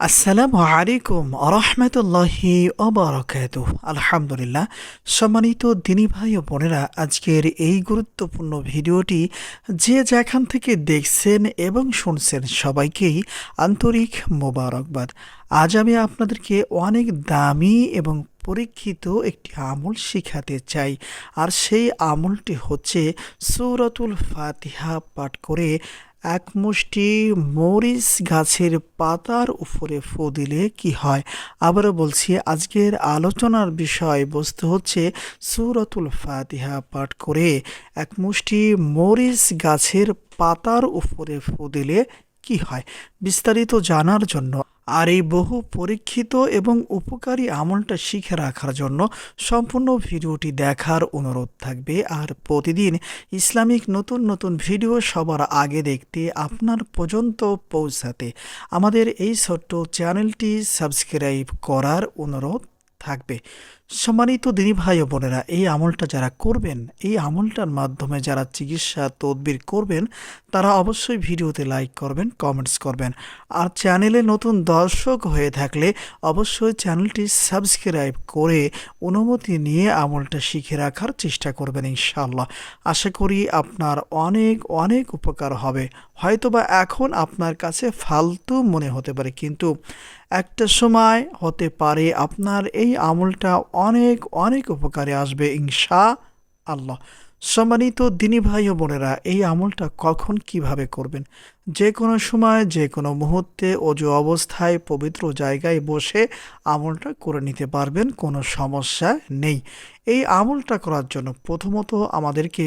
আসসালামু আলাইকুম আরহামতুল্লাহি অবরকাত আলহামদুলিল্লাহ। সম্মানিত দিনী ভাই ও বোনেরা, আজকের এই গুরুত্বপূর্ণ ভিডিওটি যে যেখান থেকে দেখছেন এবং শুনছেন সবাইকেই আন্তরিক মোবারকবাদ। আজ আমি আপনাদেরকে অনেক দামি এবং পরীক্ষিত একটি আমল শিখাতে চাই। আর সেই আমলটি হচ্ছে সূরাতুল ফাতিহা পাঠ করে এক মুষ্টি মরিচ গাছের পাতার উপরে ফু দিলে কি হয়? আবারও বলছি, আজকের আলোচনার বিষয় বস্তু হচ্ছে সুরতুল ফাতিহা পাঠ করে এক মুষ্টি মরিচ গাছের পাতার উপরে ফু দিলে কি হয়? বিস্তারিত জানার জন্য আর এই বহু পরীক্ষিত এবং উপকারী আমলটা শিখে রাখার জন্য সম্পূর্ণ ভিডিওটি দেখার অনুরোধ থাকবে। আর প্রতিদিন ইসলামিক নতুন নতুন ভিডিও সবার আগে দেখতে আপনার পর্যন্ত পৌঁছাতে আমাদের এই ছোট্ট চ্যানেলটি সাবস্ক্রাইব করার অনুরোধ থাকবে। সম্মানিত দিনী ভাই ও বোনেরা, এই আমলটা যারা করবেন, এই আমলটার মাধ্যমে যারা চিকিৎসা তদবির করবেন, তারা অবশ্যই ভিডিওতে লাইক করবেন, কমেন্টস করবেন। আর চ্যানেলে নতুন দর্শক হয়ে থাকলে অবশ্যই চ্যানেলটি সাবস্ক্রাইব করে অনুমতি নিয়ে আমলটা শিখে রাখার চেষ্টা করবেন ইনশাল্লাহ আশা করি আপনার অনেক অনেক উপকার হবে। হয়তোবা এখন আপনার কাছে ফালতু মনে হতে পারে, কিন্তু একটা সময় হতে পারে আপনার এই আমলটা অনেক অনেক উপকারে আসবে ইনশা আল্লাহ সম্মানিত দিনী ভাই ও বোনেরা, এই আমলটা কখন কীভাবে করবেন? যে কোনো সময়, যে কোনো মুহূর্তে, অজু অবস্থায়, পবিত্র জায়গায় বসে আমলটা করে নিতে পারবেন, কোনো সমস্যা নেই। এই আমলটা করার জন্য প্রথমত আমাদেরকে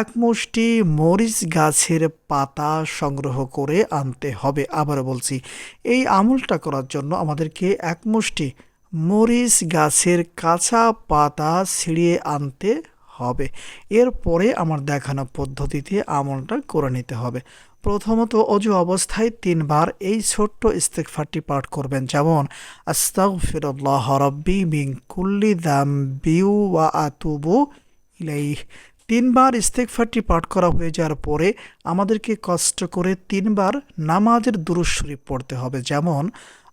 এক মুষ্টি মরিচ গাছের পাতা সংগ্রহ করে আনতে হবে। আবার বলছি, এই আমলটা করার জন্য আমাদেরকে এক মুষ্টি মরিচ গাছের কাঁচা পাতা ছিঁড়িয়ে আনতে হবে। এরপরে আমার দেখানো পদ্ধতিতে আমলটা করে নিতে হবে। প্রথমত অজু অবস্থায় তিনবার এই ছোট্ট ইস্তেকফারটি পাঠ করবেন। যেমন, আস্তাগফিরুল্লাহ রব্বি মিন কুল্লি দাম্বিউ ওয়া আতুবু ইলাইহ। তিনবার ইস্তেকফারটি পাঠ করা হয়ে যাওয়ার পরে আমাদেরকে কষ্ট করে তিনবার নামাজের দুরুশ শরীফ পড়তে হবে। যেমন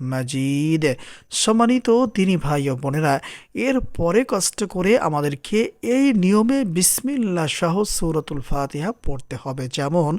মাজিদ। সম্মানিত তিনি ভাই ও বোনেরা, এর পরে কষ্ট করে আমাদেরকে এই নিয়মে বিসমিল্লা সহ সৌরতুল ফাতিহা পড়তে হবে। যেমন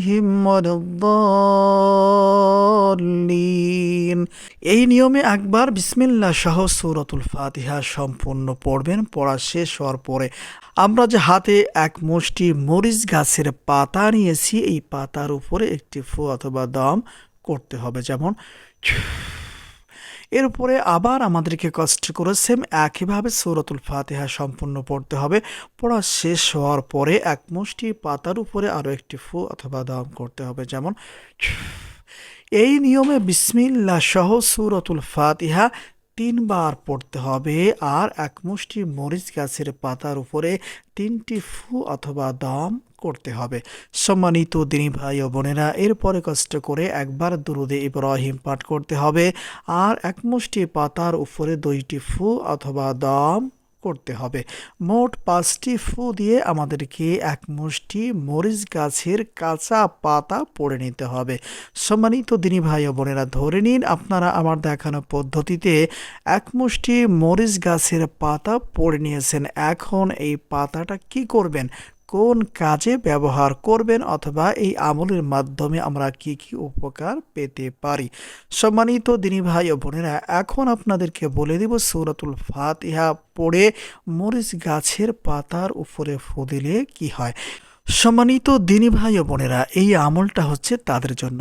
আলাইহিম এই নিয়মে একবার বিসমিল্লাহ সহ সূরাতুল ফাতিহা সম্পূর্ণ পড়বেন, পড়া শেষ হওয়ার পরে আমরা যে হাতে এক মুষ্টি মরিচ গাছের পাতা নিয়েছি, এই পাতার উপরে একটি ফু অথবা দম করতে হবে। যেমন এরপরে আবার আমাদেরকে কষ্ট করে সেম একইভাবে সৌরতুল ফাতিহা সম্পূর্ণ পড়তে হবে। পড়া শেষ হওয়ার পরে এক মুষ্টি পাতার উপরে আরও একটি ফু অথবা দাম করতে হবে। যেমন এই নিয়মে বিসমিল্লা সহ সুরতুল ফাতিহা তিনবার পড়তে হবে আর এক মুষ্টি মরিচ গাছের পাতার উপরে তিনটি ফু অথবা দম করতে হবে। সম্মানিত দিনী ভাই ও বোনেরা, এরপরে কষ্ট করে একবার দুরুদে ইব্রাহিম পাঠ করতে হবে আর এক মুষ্টি পাতার উপরে দুইটি ফু অথবা দম করতে হবে। মোট পাঁচটি ফু দিয়ে আমাদেরকে এক মুষ্টি মরিচ গাছের কাঁচা পাতা পড়ে নিতে হবে। সম্মানিত দিনী ভাই ও বোনেরা, ধরে নিন আপনারা আমার দেখানো পদ্ধতিতে এক মুষ্টি মরিচ গাছের পাতা পড়ে নিয়েছেন। এখন এই পাতাটা কি করবেন? কোন কাজে ব্যবহার করবেন অথবা এই আমলের মাধ্যমে আমরা কি কি উপকার পেতে পারি? সম্মানিত দিনী ভাই ও বোনেরা, এখন আপনাদেরকে বলে দিব সৌরাতুল ফাতিহা পড়ে মরিচ গাছের পাতার উপরে ফু দিলে কি হয়? সম্মানিত দিনী ভাই ও বোনেরা, এই আমলটা হচ্ছে তাদের জন্য।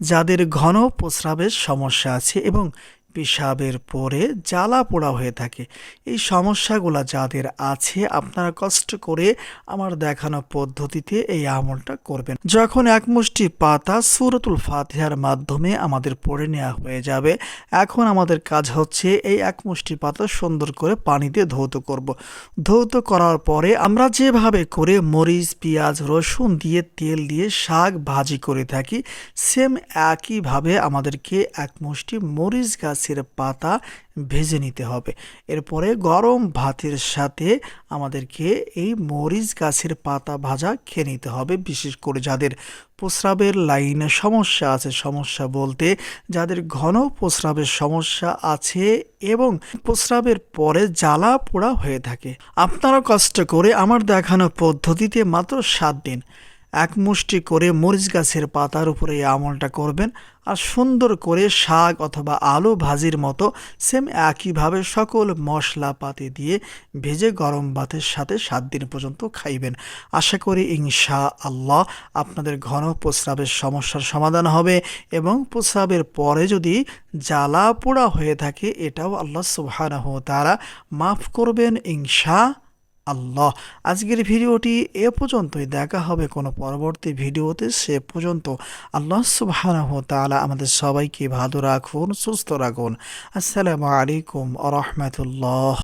যাদের ঘন প্রস্রাবের সমস্যা আছে এবং পেশাবের পরে জ্বালা পোড়া হয়ে থাকে এই সমস্যাগুলো যাদের আছে, আপনারা কষ্ট করে আমার দেখানো পদ্ধতিতে এই আমলটা করবেন যখন এক মুষ্টি পাতা সুরতুল ফাতিহার মাধ্যমে আমাদের পড়ে নেওয়া হয়ে যাবে, এখন আমাদের কাজ হচ্ছে এই এক মুষ্টি পাতা সুন্দর করে পানিতে ধৌত করব। ধৌত করার পরে আমরা যেভাবে করে মরিচ, পেঁয়াজ, রসুন দিয়ে তেল দিয়ে শাক ভাজি করে থাকি, সেম একইভাবে আমাদেরকে এক মুষ্টি মরিচ গাছের পাতা ভেজে নিতে হবে। এরপরে গরম ভাতের সাথে আমাদেরকে এই মরিচ গাছের পাতা ভাজা খেয়ে নিতে হবে, বিশেষ করে যাদের প্রস্রাবের লাইনে সমস্যা আছে, সমস্যা বলতে যাদের ঘন প্রস্রাবের সমস্যা আছে এবং প্রস্রাবের পরে জ্বালা পোড়া হয়ে থাকে। আপনারা কষ্ট করে আমার দেখানো পদ্ধতিতে মাত্র সাত দিন। এক মুষ্টি করে মরিচ গাছের পাতার উপরে এই আমলটা করবেন আর সুন্দর করে শাক অথবা আলু ভাজির মতো সেম একইভাবে সকল মশলাপাতি দিয়ে ভেজে গরম ভাতের সাথে সাত দিন পর্যন্ত খাইবেন। আশা করি ইনশা আল্লাহ আপনাদের ঘন প্রস্রাবের সমস্যার সমাধান হবে এবং প্রস্রাবের পরে যদি জ্বালা পোড়া হয়ে থাকে, এটাও আল্লাহ সুবহানাহু তারা মাফ করবেন ইনশা আল্লাহ। আজকের ভিডিওটি এ পর্যন্তই। দেখা হবে কোনো পরবর্তী ভিডিওতে। সে পর্যন্ত আল্লাহ সুবাহ তালা আমাদের সবাইকে ভালো রাখুন, সুস্থ রাখুন। আসসালামু আলাইকুম আ রহমতুল্লাহ।